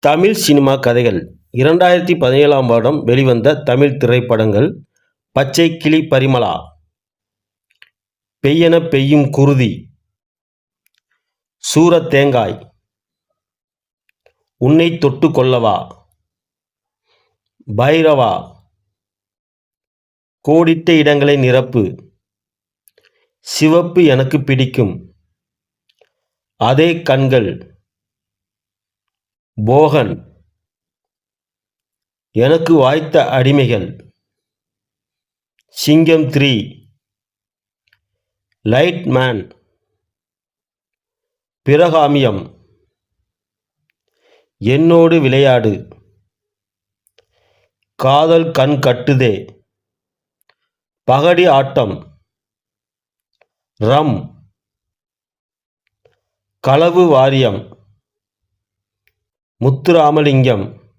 Tamil cinema கதைகள். இரண்டாயிரத்தி பதினேழாம் வருடம் வெளிவந்த தமிழ் திரைப்படங்கள். பச்சை கிளி பரிமளா. பெய்யன பெய்யும் குருதி. சூரத் தேங்காய். உன்னை தொட்டு கொள்ளவா. பைரவா. கோடிட்ட இடங்களை நிரப்பு. சிவப்பு எனக்கு பிடிக்கும். அதே கண்கள். போகன். எனக்கு வாய்த்த அடிமைகள். சிங்கம் த்ரீ லைட் மேன் பிரகாமியம். என்னோடு விளையாடு. காதல் கண் கட்டுதே. பகடி ஆட்டம். ரம். களவு வாரியம். முத்துராமலிங்கம்.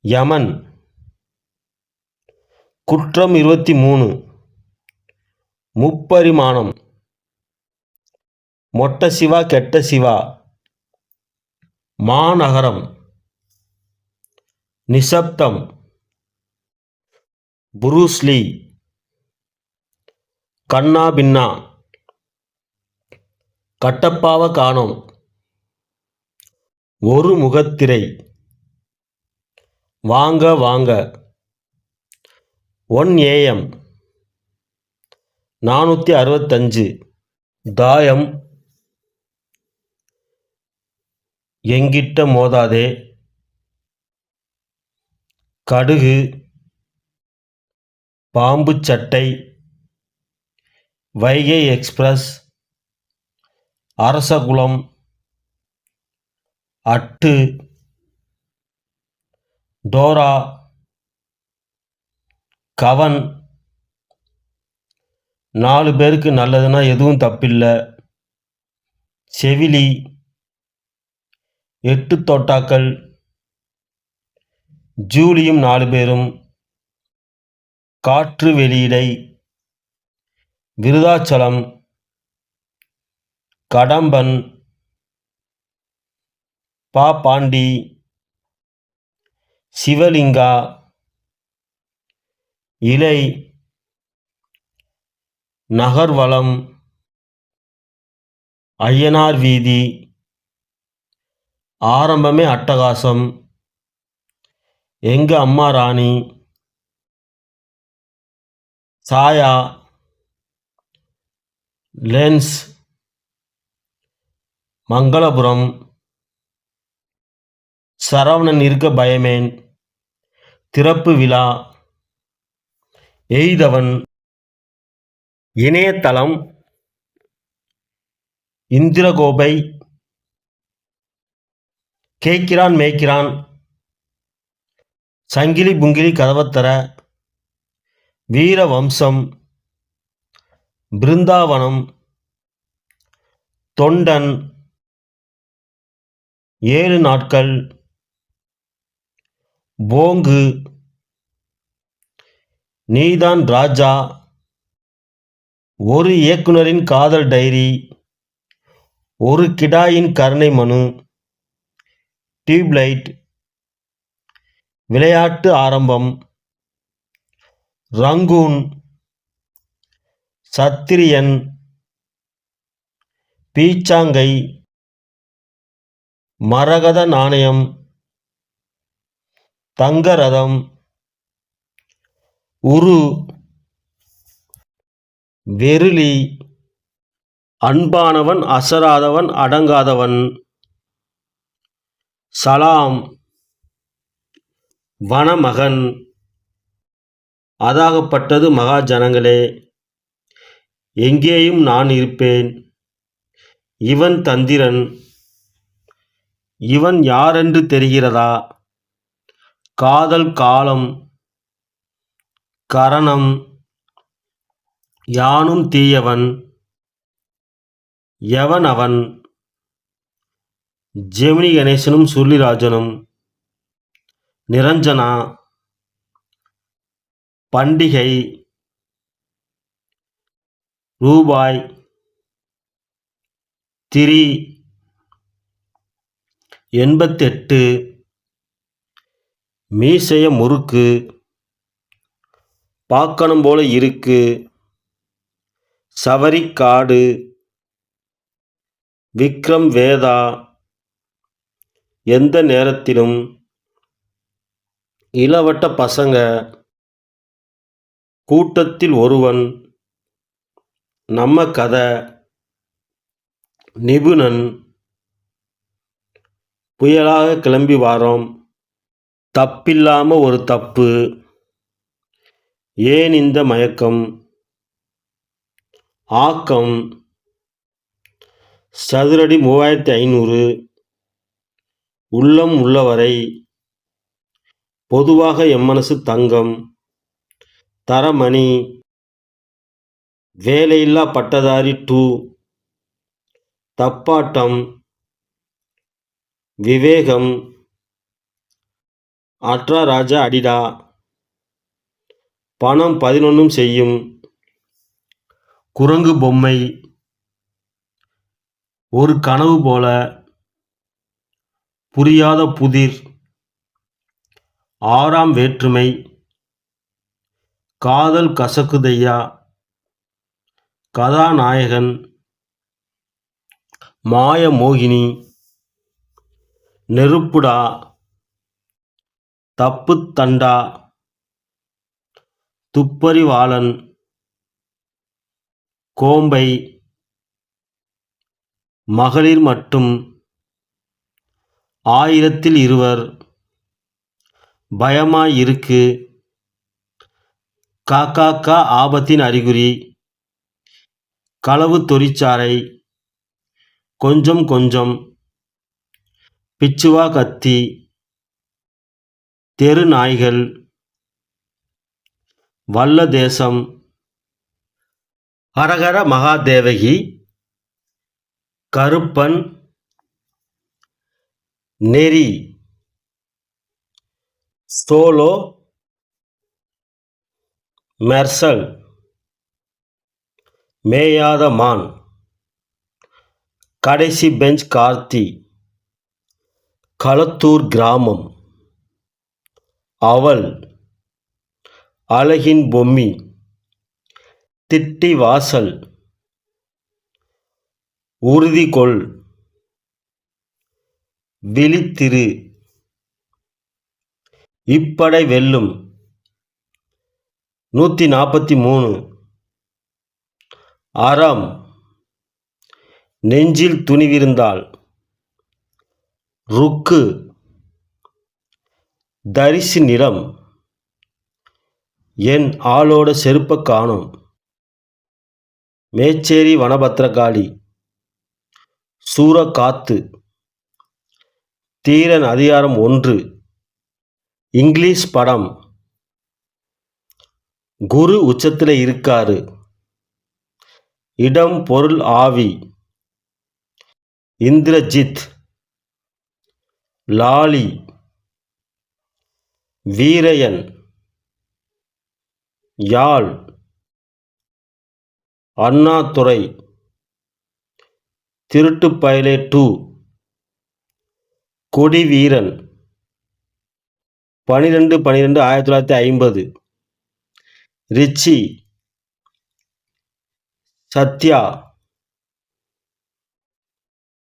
யமன். குற்றம் இருபத்தி மூணு முப்பரிமாணம். மொட்ட சிவா கெட்ட சிவா. மாநகரம். நிசப்தம். புரூஸ்லி கண்ணா பின்னா. கட்டப்பாவ காணோம். ஒரு முகத்திரை. வாங்க வாங்க. ஒன் ஏஎம் நானூற்றி அறுபத்தஞ்சு. தாயம். எங்கிட்ட மோதாதே. கடுகு. பாம்பு சட்டை. வைகை எக்ஸ்பிரஸ். அரசகுலம் அட்டு டோரா கவன் நாலு பேருக்கு நல்லதுன்னா எதுவும் தப்பில்லை. செவிலி எட்டு தோட்டாக்கள் ஜூலியும் நாலு பேரும் காற்று வெளியிடை விருதாச்சலம் கடம்பன் பா பாண்டி சிவலிங்கா இலை நகர்வளம் ஐயனார் வீதி ஆரம்பமே அட்டகாசம் எங்க அம்மா ராணி சாயா லென்ஸ் மங்களபுரம் சரவணன் இருக்க பயமேன். திறப்பு விழா. எய்தவன். இணையதளம். இந்திரகோபை. கேட்கிறான் மேய்க்கிறான். சங்கிலி புங்கிலி கதவத்தர வீர வம்சம் பிருந்தாவனம். தொண்டன். ஏழு நாட்கள். போங்கு. நீதான் ராஜா. ஒரு இயக்குனரின் காதல் டைரி. ஒரு கிடாயின் கருணை மனு. டியூப்லைட். விளையாட்டு ஆரம்பம். ரங்கூன். சத்திரியன். பீச்சாங்கை. மரகத நாணயம். தங்கரதம் உரு. வெருளி. அன்பானவன் அசராதவன் அடங்காதவன். சலாம். வனமகன். அதாகப்பட்டது மகாஜனங்களே எங்கேயும் நான் இருப்பேன். இவன் தந்திரன். இவன் யாரென்று தெரிகிறதா? காதல் காலம் கரணம் யானும் தீயவன் எவன் அவன் ஜெமினி கணேசனும் சுருளிராஜனும் நிரஞ்சனா பண்டிகை ரூபாய் திரி எண்பத்தெட்டு மீசைய முறுக்கு பார்க்கணும் போல இருக்கு சவரிக்காடு விக்ரம் வேதா எந்த நேரத்திலும் இளவட்ட பசங்க கூட்டத்தில் ஒருவன் நம்ம கதை நிபுணன் புயலாக கிளம்பி வாரோம். தப்பில்லாம ஒரு தப்பு. ஏன் இந்த மயக்கம்? ஆக்கம். சதுரடி மூவாயிரத்தி ஐநூறு. உள்ளம் உள்ளவரை. பொதுவாக எம்மனசு தங்கம். தரமணி. வேலையில்லா பட்டதாரி டூ. தப்பாட்டம். விவேகம். அட்ரா ராஜா அடிடா. பணம் பதினொன்றும் செய்யும். குரங்கு பொம்மை. ஒரு கனவு போல. புரியாத புதிர். ஆறாம் வேற்றுமை. காதல் கசக்குதையா. கதாநாயகன். மாய மோகினி. நெருப்புடா. தப்பு தண்டா துப்பறிவாளன் கோம்பை மகளிர் மட்டும் ஆயிரத்தில் இருவர் பயமாய் இருக்கு காக்காக்கா ஆபத்தின் அறிகுறி களவு தொழிற்சாலை கொஞ்சம் கொஞ்சம் பிச்சுவா கத்தி தெரு நாய்கள் வல்ல தேசம் ஹரஹர மகாதேவகி கருப்பன் நெறி சோலோ மெர்சல் மேயாத மான் கடைசி பெஞ்ச் கார்த்தி களத்தூர் கிராமம். அவள் அழகின் பொம்மி திட்டி வாசல் உறுதி கொள் விழித்திரு. இப்படை வெல்லும். நூற்றி நாற்பத்தி மூணு. அறம். நெஞ்சில் துணிவிருந்தாள். ருக்கு. தரிசு நிலம் என் ஆளோட செருப்ப காணும். மேச்சேரி வனபத்திரகாளி. காத்து. தீரன் அதிகாரம் ஒன்று. இங்கிலீஷ் படம். குரு உச்சத்தில் இருக்காரு. இடம் பொருள் ஆவி. இந்திரஜித். லாலி. வீரையன். யாழ். அண்ணாதுரை. திருட்டு பயலே டூ. கொடி வீரன் பனிரெண்டு பனிரெண்டு ஆயிரத்தி தொள்ளாயிரத்தி ஐம்பது. Richie. Sathya.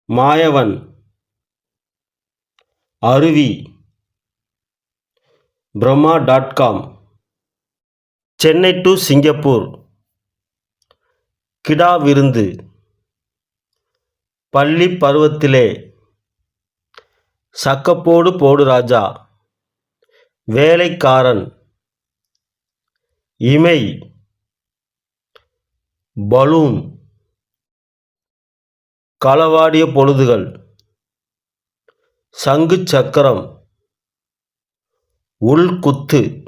Maayavan. Aruvi. Brahma dot com Chennai to Singapore. Kida Virundhu. பள்ளி பருவத்திலே. சக்கப்போடு போடு ராஜா. வேலைக்காரன். இமை. பலூன். களவாடிய பொழுதுகள். சங்கு சக்கரம். உள்குத்து.